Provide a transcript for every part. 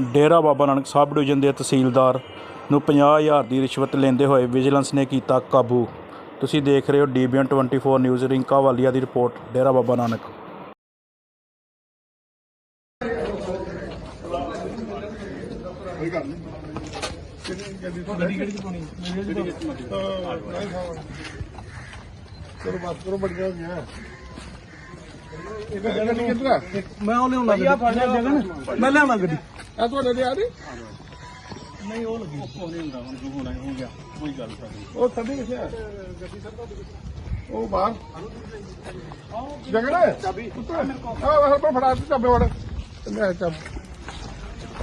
ਡੇਰਾ Baba Nanak sub division ਦੇ ਤਹਿਸੀਲਦਾਰ ਨੂੰ 50000 ਦੀ ਰਿਸ਼ਵਤ ਲੈਂਦੇ ਹੋਏ ਵਿਜੀਲੈਂਸ ਨੇ ਕੀਤਾ ਕਾਬੂ। ਤੁਸੀਂ ਦੇਖ ਰਹੇ ਹੋ ਡੀਬੀਐਨ 24 ਨਿਊਜ਼ ਰਿੰਕਾ ਵਾਲੀਆ ਦੀ ਰਿਪੋਰਟ, ਡੇਰਾ ਬਾਬਾ ਨਾਨਕ। ਚਲੋ ਬਸ ਕਰੋ ਬੜੀ ਗੱਲ ਹੈ ਇਹ ਜਗਨ ਕਿੱਧਰ ਮੈਂ ਉਹ ਲਿਆਉਣਾ ਗੱਡੀ। ਮੈਂ ਲਿਆਉਣਾ ਗੱਡੀ। ਆ ਤੁਹਾਡੇ ਦੇ ਆ ਰਹੀ ਨਹੀਂ ਉਹ ਲੱਗੀ। ਉਹ ਨਹੀਂ ਹੁੰਦਾ ਹੁਣ ਜੋ ਹੋਣਾ ਹੋ ਗਿਆ। ਕੋਈ ਗੱਲ ਨਹੀਂ। ਉਹ ਥੱਲੇ ਕਿੱਥੇ ਆ? ਉਹ ਬਾਹਰ। ਜਗਨ ਚਾਬੀ। ਆ ਵਾਹ ਪਰ ਫੜਾ ਤੇ ਚਾਬੇ ਵੜ ਤੇ ਮੈਂ ਚਾਬ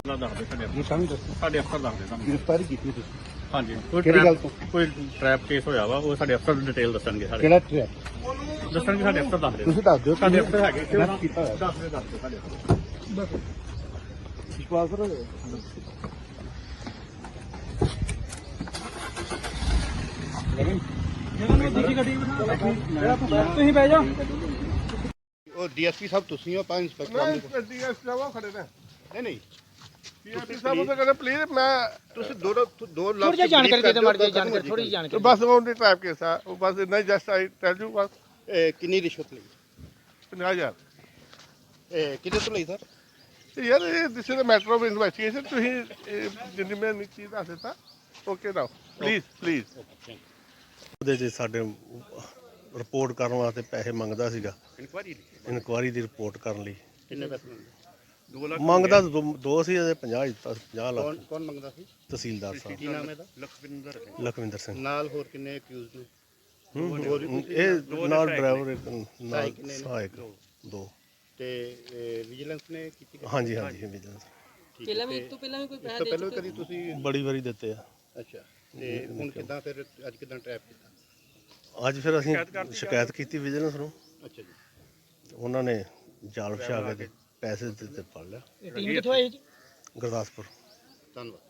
ਨਾ ਦੱਸਦੇ ਸਾਡੇ ਅਫਸਰ ਸਾਨੂੰ ਦੱਸੋ ਸਾਡੇ ਅਫਸਰ ਦੱਸਦੇ ਸਾਨੂੰ। ਗ੍ਰਿਫਤਾਰੀ ਕੀਤੀ ਤੁਸੀਂ? ਹਾਂਜੀ। ਕੋਈ ਕਿਹੜੀ ਗੱਲ trap- ਕੋਈ ਟ੍ਰੈਪ ਕੇਸ ਹੋਇਆ ਵਾ ਉਹ ਸਾਡੇ ਅਫਸਰ ਡਿਟੇਲ ਦੱਸਣਗੇ ਸਾਡੇ। ਕਿਹੜਾ ਟ੍ਰੈਪ ਦੱਸਣਗੇ ਸਾਡੇ ਅਫਸਰ ਦੱਸਦੇ ਤੁਸੀਂ ਦੱਸ ਦਿਓ ਸਾਡੇ ਅਫਸਰ ਹੈਗੇ। ਕਿਹੜਾ ਕੀਤਾ ਹੋਇਆ। ਦੱਸਦੇ ਦੱਸਦੇ ਸਾਡੇ ਅਫਸਰ। ਤੁਸੀਂ ਬਹਿ ਜਾਓ। ਉਹ ਡੀਐਸਪੀ ਸਾਹਿਬ ਤੁਸੀਂ ਹੋ ਪੰਜ ਇੰਸਪੈਕਟਰ ਆਪ ਮੈਂ ਡੀਐਸ ਜਾਵਾ ਖੜੇ ਨੇ। ਨਹੀਂ ਨਹੀਂ। ਡੀਐਸਪੀ ਸਾਹਿਬ ਉਹ ਕਹਿੰਦੇ ਪਲੀਜ਼ ਮੈਂ ਤੁਸੀਂ ਦੋ ਦੋ ਦੋ ਲੱਖ ਥੋੜੀ ਜਿਹੀ ਜਾਣਕਾਰੀ ਦੇ ਦਿਓ ਮਾੜੀ ਜਿਹੀ ਜਾਣਕਾਰੀ ਥੋੜੀ ਜਿਹੀ ਤੇ ਜਾਣਕਾਰੀ ਬਸ ਉਹ ਦੀ ਟ੍ਰੈਪ ਕੇਸ ਆ। ਉਹ ਬਸ ਇੰਨਾ ਜਸਟ ਆਈ ਟੈਲ ਯੂ ਬਸ। ਇਹ ਕਿੰਨੀ ਰਿਸ਼ਵਤ ਲਈ? 50000 ਇਹ ਕਿਹਦੇ ਤੋਂ ਲਈ ਸਰ ਯਾਰ ਇਹ this is a matter of investigation ਤੁਸੀਂ ਜਿੰਨੀ ਮੈਂ ਨੀਚੀ ਦੱਸ ਦਿੱਤਾ ਓਕੇ ਨਾਓ ਪਲੀਜ਼ ਪਲੀਜ਼ ਉਹਦੇ 'ਚ ਸਾਡੇ ਰਿਪੋਰਟ ਕਰਨ ਵਾਸਤੇ ਪੈਸੇ ਮੰਗਦਾ ਸੀਗਾ। ਇਨਕੁਆਰੀ ਇਨਕੁਆਰੀ ਦੀ ਰਿਪੋਰਟ ਕਰਨ ਲਈ। ਕਿੰਨੇ ਪੈਸੇ ਮੰਗਦੇ? ਦੋ ਲੱਖ ਮੰਗਦਾ ਦੋ- ਸੀ ਇਹਦੇ 50 ਦਿੱਤਾ 50 ਕੌਣ ਲੱਖ। ਕੌਣ ਮੰਗਦਾ ਸੀ? ਤਹਿਸੀਲਦਾਰ ਸਾਹਿਬ। ਕੀ ਨਾਮ ਹੈ ਇਹਦਾ? ਲਖਵਿੰਦਰ ਲਖਵਿੰਦਰ ਸਿੰਘ। ਨਾਲ ਹੋਰ ਕਿੰਨੇ ਅਕਿਊਜ਼ਡ ਨੇ? ਹੂੰ, ਇਹ ਨਾਲ ਡਰਾਈਵਰ ਇੱਕ ਨਾਲ ਸਹਾਇਕ ਕਿੰਨੇ ਨੇ? ਸਹਾਇਕ ਦੋ। ਤੇ ਵਿਜੀਲੈਂਸ ਨੇ ਕੀਤੀ ਹਾਂਜੀ ਹਾਂਜੀ ਵਿਜੀਲੈਂਸ ਪਹਿਲਾਂ ਵੀ ਤੋਂ ਪਹਿਲਾਂ ਵੀ ਕੋਈ ਇਸ ਪੈਸਾ ਤੋਂ ਦੇ ਪਹਿਲਾਂ ਵੀ ਕਦੀ ਤੁਸੀਂ ਬੜੀ ਵਾਰੀ ਦਿੱਤੇ ਆ। ਅੱਛਾ ਤੇ ਹੁਣ ਕਿਦਾਂ ਫਿਰ ਅੱਜ ਕਿਦਾਂ ਟ੍ਰੈਪ ਕੀਤਾ? ਅੱਜ ਫਿਰ ਅਸੀਂ ਸ਼ਿਕਾਇਤ ਕੀਤੀ ਵਿਜੀਲੈਂਸ ਨੂੰ। ਅੱਛਾ ਜੀ। ਉਹਨਾਂ ਨੇ ਜਾਲ ਵਿਛਾ ਕੇ ਤੇ ਪੈਸੇ ਦਿੱਤੇ ਫੜ ਲਿਆ। ਟੀਮ ਕਿੱਥੋਂ ਆਈ ਜੀ? ਗੁਰਦਾਸਪੁਰ। ਧੰਨਵਾਦ।